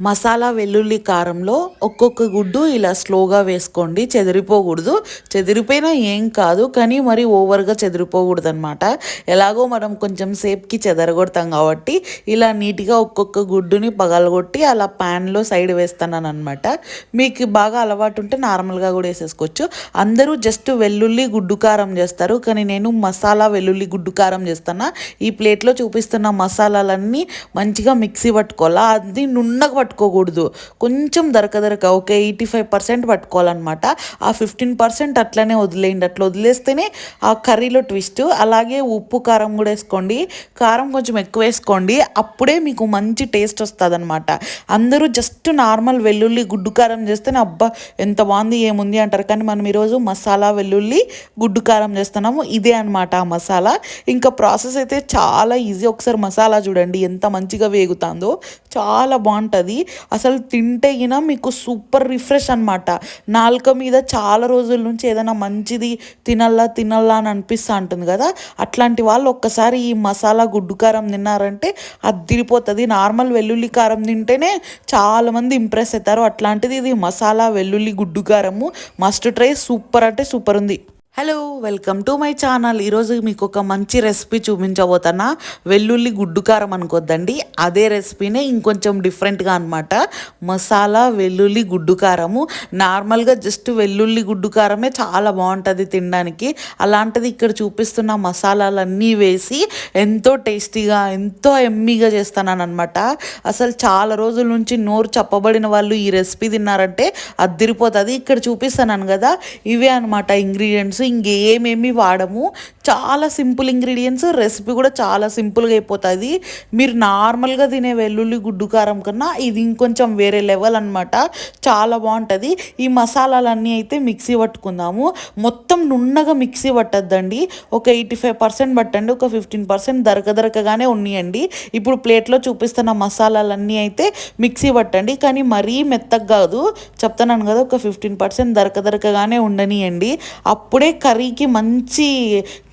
మసాలా వెల్లుల్లి కారంలో ఒక్కొక్క గుడ్డు ఇలా స్లోగా వేసుకోండి. చెదిరిపోకూడదు. చెదిరిపోయినా ఏం కాదు కానీ మరి ఓవర్గా చెదిరిపోకూడదు అనమాట ఎలాగో మనం కొంచెం సేపుకి చెదరగొడతాం కాబట్టి ఇలా నీట్గా ఒక్కొక్క గుడ్డుని పగలగొట్టి అలా ప్యాన్లో సైడ్ వేస్తున్నాను అనమాట మీకు బాగా అలవాటు ఉంటే నార్మల్గా కూడా వేసేసుకోవచ్చు. అందరూ జస్ట్ వెల్లుల్లి గుడ్డు కారం చేస్తారు కానీ నేను మసాలా వెల్లుల్లి గుడ్డు కారం చేస్తాను? ఈ ప్లేట్లో చూపిస్తున్న మసాలాలన్నీ మంచిగా మిక్సీ పట్టుకోవాలా? అది నున్నగా పట్టుకోకూడదు. కొంచెం దరక దరక ఒక ఎయిటీ ఫైవ్ పర్సెంట్ పట్టుకోవాలన్నమాట. ఆ ఫిఫ్టీన్ పర్సెంట్ అట్లనే వదిలేయండి. అట్లా వదిలేస్తేనే ఆ కర్రీలో ట్విస్ట్ అలాగే ఉప్పు కారం కూడా వేసుకోండి. కారం కొంచెం ఎక్కువ వేసుకోండి. అప్పుడే మీకు మంచి టేస్ట్ వస్తుంది అనమాట అందరూ జస్ట్ నార్మల్ వెల్లుల్లి గుడ్డు కారం చేస్తేనే అబ్బా ఎంత బాగుంది ఏముంది అంటారు. కానీ మనం ఈరోజు మసాలా వెల్లుల్లి గుడ్డు కారం చేస్తున్నాము. ఇదే అనమాట ఆ మసాలా. ఇంకా ప్రాసెస్ అయితే చాలా ఈజీ. ఒకసారి మసాలా చూడండి ఎంత మంచిగా వేగుతుందో. చాలా బాగుంటుంది. అసలు తింటే గిన మీకు సూపర్ రిఫ్రెష్ అనమాట నాలుక మీద చాలా రోజుల నుంచి ఏదైనా మంచిది తినల్లా తినల్లా అని అనిపిస్తూ ఉంటుంది కదా. అట్లాంటి వాళ్ళు ఒక్కసారి ఈ మసాలా గుడ్డు కారం తిన్నారంటే అది నార్మల్ వెల్లుల్లి కారం తింటేనే చాలామంది ఇంప్రెస్ అవుతారు. అట్లాంటిది ఇది మసాలా వెల్లుల్లి గుడ్డు కారము. మస్ట్ ట్రై సూపర్ అంటే సూపర్ ఉంది. Hello welcome to my channel ఈరోజు మీకు ఒక మంచి రెసిపీ చూపించబోతున్నా. వెల్లుల్లి గుడ్డు కారం అనుకోద్దండి. అదే రెసిపీనే ఇంకొంచెం డిఫరెంట్గా అనమాట మసాలా వెల్లుల్లి గుడ్డు కారము. నార్మల్గా జస్ట్ వెల్లుల్లి గుడ్డు కారమే చాలా బాగుంటుంది తినడానికి. అలాంటిది ఇక్కడ చూపిస్తున్న మసాలాలన్నీ వేసి ఎంతో టేస్టీగా ఎంతో ఎమ్మీగా చేస్తాను అనమాట అసలు చాలా రోజుల నుంచి నోరు చెప్పబడిన వాళ్ళు ఈ రెసిపీ తిన్నారంటే అద్దిరిపోతుంది. ఇక్కడ చూపిస్తున్నాను కదా. ఇవే అనమాట ఇంగ్రీడియంట్స్ ఇంకేమేమి వాడము చాలా సింపుల్ ఇంగ్రీడియంట్స్ రెసిపీ కూడా చాలా సింపుల్గా అయిపోతుంది. మీరు నార్మల్గా తినే వెల్లుల్లి గుడ్డు కారం కన్నా ఇది ఇంకొంచెం వేరే లెవెల్ అనమాట చాలా బాగుంటుంది. ఈ మసాలాలన్నీ అయితే మిక్సీ పట్టుకుందాము. మొత్తం నున్నగా మిక్సీ పట్టద్దండి. ఒక ఎయిటీ ఫైవ్ పర్సెంట్ పట్టండి ఒక ఫిఫ్టీన్ పర్సెంట్ దరక దరకగానే ఉన్నాయండి. ఇప్పుడు ప్లేట్లో చూపిస్తున్న మసాలాలన్నీ అయితే మిక్సీ పట్టండి. కానీ మరీ మెత్తగా కాదు. చెప్తున్నాను కదా ఒక ఫిఫ్టీన్ పర్సెంట్ దరక దరకగానే ఉండనియండి. అప్పుడే కర్రీకి మంచి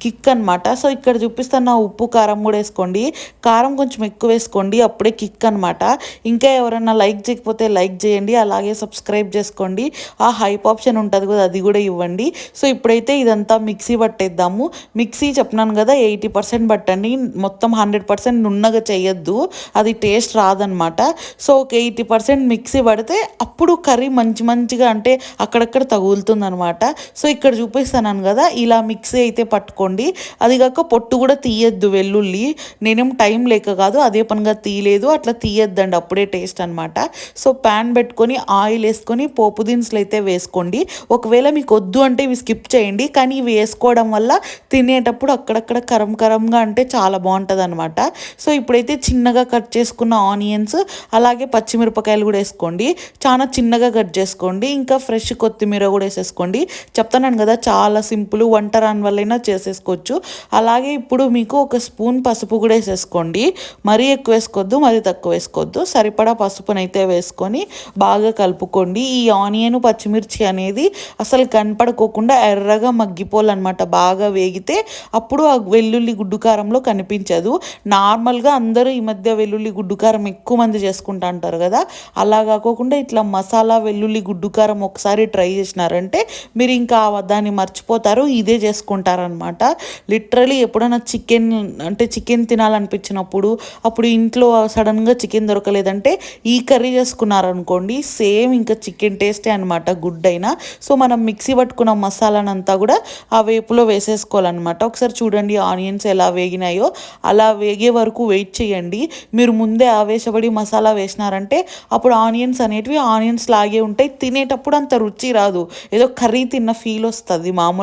కిక్ అనమాట సో ఇక్కడ చూపిస్తున్న ఉప్పు కారం కూడా వేసుకోండి. కారం కొంచెం ఎక్కువ వేసుకోండి అప్పుడే కిక్ అనమాట ఇంకా ఎవరైనా లైక్ చేయకపోతే లైక్ చేయండి అలాగే సబ్స్క్రైబ్ చేసుకోండి. ఆ హైప్ ఆప్షన్ ఉంటుంది కదా అది కూడా ఇవ్వండి. సో ఇప్పుడైతే ఇదంతా మిక్సీ పట్టేద్దాము. మిక్సీ చెప్పినాను కదా ఎయిటీ పర్సెంట్ పట్టండి. మొత్తం హండ్రెడ్ పర్సెంట్ నున్నగా చేయొద్దు. అది టేస్ట్ రాదనమాట సో ఒక ఎయిటీ పర్సెంట్ మిక్సీ పడితే అప్పుడు కర్రీ మంచి మంచిగా అంటే అక్కడక్కడ తగులుతుంది అనమాట సో ఇక్కడ చూపిస్తాను అన్నాను కదా ఇలా మిక్సీ అయితే పట్టుకోండి. అది కాక పొట్టు కూడా తీయద్దు వెల్లుల్లి. నేనేం టైం లేక కాదు అదే పనిగా తీయలేదు అట్లా తీయద్దండి అప్పుడే టేస్ట్ అనమాట సో ప్యాన్ పెట్టుకొని ఆయిల్ వేసుకొని పోపు దినుసులు అయితే వేసుకోండి. ఒకవేళ మీకు వద్దు అంటే ఇవి స్కిప్ చేయండి కానీ ఇవి వేసుకోవడం వల్ల తినేటప్పుడు అక్కడక్కడ కరం కరంగా అంటే చాలా బాగుంటుంది అనమాట సో ఇప్పుడైతే చిన్నగా కట్ చేసుకున్న ఆనియన్స్ అలాగే పచ్చిమిరపకాయలు కూడా వేసుకోండి. చాలా చిన్నగా కట్ చేసుకోండి ఇంకా ఫ్రెష్ కొత్తిమీర కూడా వేసేసుకోండి. చెప్తున్నాను కదా చాలా సింపుల్ వంట రాని వల్లైనా చేసేసుకోవచ్చు. అలాగే ఇప్పుడు మీకు ఒక స్పూన్ పసుపు కూడా వేసేసుకోండి. మరీ ఎక్కువ వేసుకోవద్దు మరీ తక్కువ వేసుకోవద్దు. సరిపడా పసుపునైతే వేసుకొని బాగా కలుపుకోండి. ఈ ఆనియన్ పచ్చిమిర్చి అనేది అసలు కనపడుకోకుండా ఎర్రగా మగ్గిపోవాలన్నమాట. బాగా వేగితే అప్పుడు ఆ వెల్లుల్లి గుడ్డు కారంలో కనిపించదు. నార్మల్గా అందరూ ఈ మధ్య వెల్లుల్లి గుడ్డు కారం ఎక్కువ మంది చేసుకుంటా అంటారు కదా. అలా కాకోకుండా ఇట్లా మసాలా వెల్లుల్లి గుడ్డు కారం ఒకసారి ట్రై చేసినారంటే మీరు ఇంకా దాన్ని మర్చిపోతారు ఇదే చేసుకుంటారనమాట లిటరలీ ఎప్పుడైనా చికెన్ అంటే చికెన్ తినాలనిపించినప్పుడు అప్పుడు ఇంట్లో సడన్గా చికెన్ దొరకలేదంటే ఈ కర్రీ చేసుకున్నారనుకోండి సేమ్ ఇంకా చికెన్ టేస్టే అనమాట గుడ్ అయినా. సో మనం మిక్సీ పట్టుకున్న మసాలానంతా కూడా ఆ వేపులో వేసేసుకోవాలన్నమాట. ఒకసారి చూడండి ఆనియన్స్ ఎలా వేగినాయో అలా వేగే వరకు వెయిట్ చేయండి. మీరు ముందే ఆవేశపడి మసాలా వేసినారంటే అప్పుడు ఆనియన్స్ అనేటివి ఆనియన్స్ లాగే ఉంటాయి తినేటప్పుడు అంత రుచి రాదు. ఏదో కర్రీ తిన్న ఫీల్ వస్తుంది మామూలు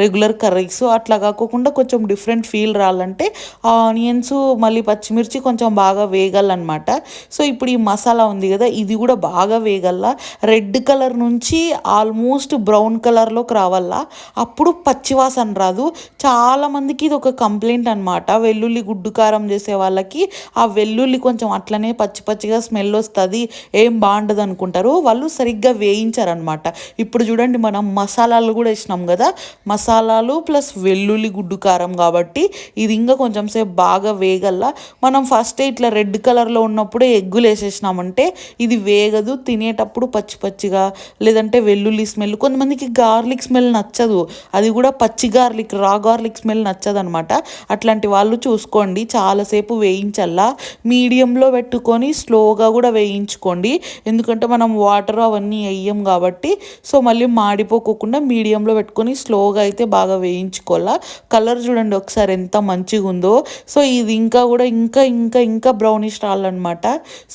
రెగ్యులర్ కర్రీస్ అట్లా కాకోకుండా కొంచెం డిఫరెంట్ ఫీల్ రావాలంటే ఆ ఆనియన్స్ మళ్ళీ పచ్చిమిర్చి కొంచెం బాగా వేగాలన్నమాట. సో ఇప్పుడు ఈ మసాలా ఉంది కదా ఇది కూడా బాగా వేగల్ల. రెడ్ కలర్ నుంచి ఆల్మోస్ట్ బ్రౌన్ కలర్లోకి రావాలా అప్పుడు పచ్చివాసన రాదు. చాలామందికి ఇది ఒక కంప్లైంట్ అనమాట వెల్లుల్లి గుడ్డు కారం చేసే వాళ్ళకి ఆ వెల్లుల్లి కొంచెం అట్లనే పచ్చి పచ్చిగా స్మెల్ వస్తుంది ఏం బాగుండదు అనుకుంటారు వాళ్ళు సరిగ్గా వేయించారనమాట ఇప్పుడు చూడండి మనం మసాలాలు కూడా వేసినాం కదా మసాలాలు ప్లస్ వెల్లుల్లి గుడ్డు కారం కాబట్టి ఇది ఇంకా కొంచెం సేపు బాగా వేగల్లా. మనం ఫస్ట్ ఇట్లా రెడ్ కలర్లో ఉన్నప్పుడే ఎగ్గులు వేసేసినామంటే ఇది వేగదు తినేటప్పుడు పచ్చి పచ్చిగా లేదంటే వెల్లుల్లి స్మెల్. కొంతమందికి గార్లిక్ స్మెల్ నచ్చదు. అది కూడా పచ్చి గార్లిక్ రా గార్లిక్ స్మెల్ నచ్చదు అనమాట అట్లాంటి వాళ్ళు చూసుకోండి చాలాసేపు వేయించల్లా. మీడియంలో పెట్టుకొని స్లోగా కూడా వేయించుకోండి. ఎందుకంటే మనం వాటర్ అవన్నీ వేయం కాబట్టి సో మళ్ళీ మాడిపోకోకుండా మీడియంలో పెట్టుకొని స్లోగా అయితే బాగా వేయించుకోవాలా? కలర్ చూడండి ఒకసారి ఎంత మంచిగా ఉందో సో ఇది ఇంకా కూడా ఇంకా ఇంకా ఇంకా బ్రౌనిష్ రావాలన్నమాట.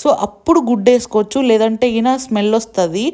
సో అప్పుడు గుడ్డ వేసుకోవచ్చు లేదంటే ఈయన స్మెల్ వస్తుంది.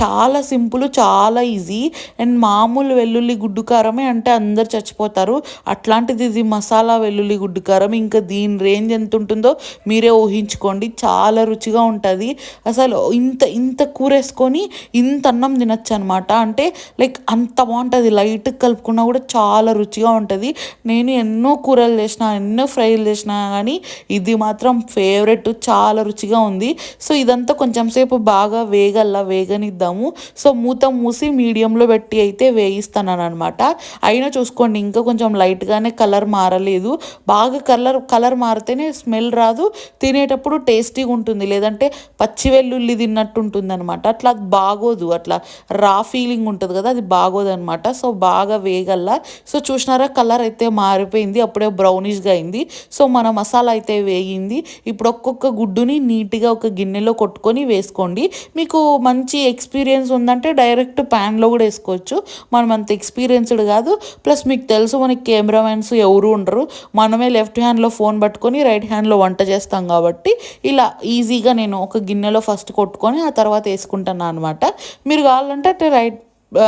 చాలా సింపుల్ చాలా ఈజీ అండ్ మామూలు వెల్లుల్లి గుడ్డు కారమే అంటే అందరు చచ్చిపోతారు. అట్లాంటిది ఇది మసాలా వెల్లుల్లి గుడ్డు కారం. ఇంకా దీని రేంజ్ ఎంత ఉంటుందో మీరే ఊహించుకోండి. చాలా రుచిగా ఉంటుంది. అసలు ఇంత ఇంత కూర వేసుకొని ఇంత అన్నం తినచ్చు అనమాట అంటే లైక్ అంత బాగుంటుంది. లైట్ కలుపుకున్నా కూడా చాలా రుచిగా ఉంటుంది. నేను ఎన్నో కూరలు చేసిన ఎన్నో ఫ్రైలు చేసిన కానీ ఇది మాత్రం ఫేవరెట్ చాలా రుచిగా ఉంది. సో ఇదంతా కొంచెం సేపు బాగా వేగల్లా వేగనిద్దాము. సో మూత మూసి మీడియంలో పెట్టి అయితే వేయిస్తాను అనమాట అయినా చూసుకోండి ఇంకా కొంచెం లైట్గానే కలర్ మారలేదు. బాగా కలర్ కలర్ మారితేనే స్మెల్ రాదు. తినేటప్పుడు టేస్టీగా ఉంటుంది. లేదంటే పచ్చి వెల్లుల్లి తిన్నట్టు ఉంటుంది అనమాట అట్లా బాగోదు. అట్లా రా ఫీలింగ్ ఉంటుంది కదా అది బాగోదు అనమాట సో బాగా వేగల్లా. సో చూసినారా? కలర్ అయితే మారిపోయింది. అప్పుడే బ్రౌనిష్గా అయింది. సో మన మసాలా అయితే వేగింది. ఇప్పుడు ఒక్కొక్క గుడ్డుని నీట్గా ఒక గిన్నెలో కొట్టుకొని వేసుకోండి. మీకు మంచి ఎక్స్పీరియన్స్ ఉందంటే డైరెక్ట్ ప్యాన్లో కూడా వేసుకోవచ్చు. మనం అంత ఎక్స్పీరియన్స్డ్ కాదు. ప్లస్ మీకు తెలుసు మనకి కెమెరామెన్స్ ఎవరు ఉండరు. మనమే లెఫ్ట్ హ్యాండ్లో ఫోన్ పట్టుకొని రైట్ హ్యాండ్లో వంట చేస్తాం కాబట్టి ఇలా ఈజీగా నేను ఒక గిన్నెలో ఫస్ట్ కొట్టుకొని ఆ తర్వాత వేసుకుంటాను అనమాట మీరు కావాలంటే అంటే రైట్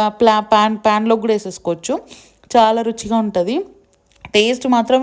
ప్లా ప్యాన్ ప్యాన్లో కూడా వేసేసుకోవచ్చు. చాలా రుచిగా ఉంటుంది. టేస్ట్ మాత్రం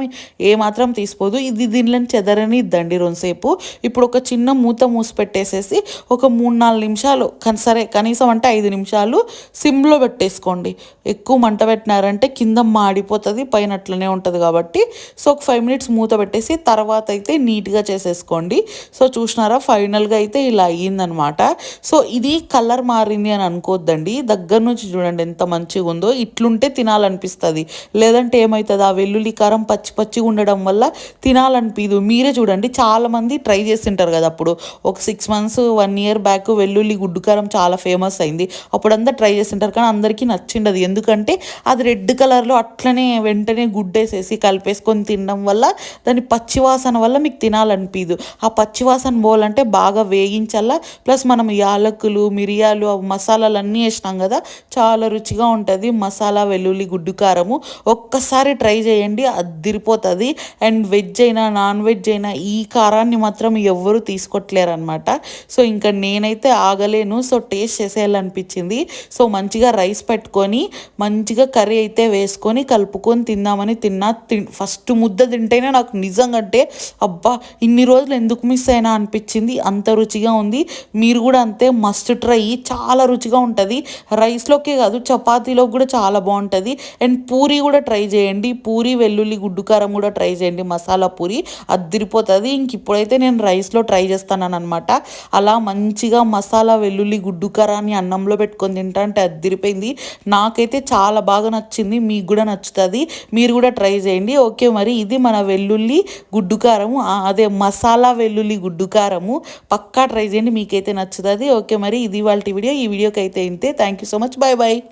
ఏ మాత్రం తీసిపోదు. ఇది దీనిలో చెదరని ఇద్దండి రెండుసేపు ఇప్పుడు ఒక చిన్న మూత మూసి పెట్టేసేసి ఒక మూడు నాలుగు నిమిషాలు సరే కనీసం అంటే ఐదు నిమిషాలు సిమ్లో పెట్టేసుకోండి. ఎక్కువ మంట పెట్టినారంటే కింద మాడిపోతుంది పైన అట్లనే ఉంటుంది కాబట్టి. సో ఒక ఫైవ్ మినిట్స్ మూత పెట్టేసి తర్వాత అయితే నీట్గా చేసేసుకోండి. సో చూసినారా ఫైనల్గా అయితే ఇలా అయ్యిందనమాట. సో ఇది కలర్ మారింది అని అనుకోవద్దండి దగ్గర నుంచి చూడండి ఎంత మంచిగా ఉందో ఇట్లుంటే తినాలనిపిస్తుంది. లేదంటే ఏమవుతుంది ఆ వెల్లుల్లి కారం పచ్చి పచ్చిగా ఉండడం వల్ల తినాలనిపించదు మీరే చూడండి చాలామంది ట్రై చేస్తుంటారు కదా అప్పుడు. ఒక six months one year back వెల్లుల్లి గుడ్డు కారం చాలా ఫేమస్ అయింది. అప్పుడు అంతా ట్రై చేస్తుంటారు కానీ అందరికీ నచ్చిండదు. ఎందుకంటే అది రెడ్ కలర్లో అట్లనే వెంటనే గుడ్డేసేసి కలిపేసుకొని తినడం వల్ల దాని పచ్చివాసన వల్ల మీకు తినాలనిపించదు ఆ పచ్చివాసన పోవాలంటే బాగా వేగించాలా ప్లస్ మనం యాలకులు మిరియాలు మసాలాలు అన్నీ వేసినాం కదా చాలా రుచిగా ఉంటుంది మసాలా వెల్లుల్లి గుడ్డు కారము ఒక్కసారి ట్రై చేయండి. అద్దిరిపోతుంది అండ్ వెజ్ అయినా నాన్ వెజ్ అయినా ఈ కారాన్ని మాత్రం ఎవరు తీసుకోవట్లేరు అనమాట సో ఇంకా నేనైతే ఆగలేను. సో టేస్ట్ చేసేయాలనిపించింది. సో మంచిగా రైస్ పెట్టుకొని మంచిగా కర్రీ అయితే వేసుకొని కలుపుకొని తిందామని తిన్నా. తి ఫస్ట్ ముద్ద తింటేనే నాకు నిజంగా అంటే అబ్బా ఇన్ని రోజులు ఎందుకు మిస్ అయినా అనిపించింది. అంత రుచిగా ఉంది. మీరు కూడా అంతే మస్ట్ ట్రై. చాలా రుచిగా ఉంటుంది. రైస్లోకే కాదు చపాతీలోకి కూడా చాలా బాగుంటుంది. అండ్ పూరి కూడా ట్రై చేయండి. పూరి వెల్లుల్లి గుడ్డు కారం కూడా ట్రై చేయండి. మసాలా పూరి అద్దిరిపోతుంది. ఇంక ఇప్పుడైతే నేను రైస్లో ట్రై చేస్తాను అనమాట అలా మంచిగా మసాలా వెల్లుల్లి గుడ్డు కారాన్ని అన్నంలో పెట్టుకొని తింటా అంటే అద్దిరిపోయింది. నాకైతే చాలా బాగా నచ్చింది. మీకు కూడా నచ్చుతుంది. మీరు కూడా ట్రై చేయండి. ఓకే మరి ఇది మన వెల్లుల్లి గుడ్డు కారము అదే మసాలా వెల్లుల్లి గుడ్డు కారము. పక్కా ట్రై చేయండి. మీకైతే నచ్చుతుంది. ఓకే మరి ఇది వాళ్ళ వీడియో. ఈ వీడియోకి అయితే ఇంతే. Thank you so much bye bye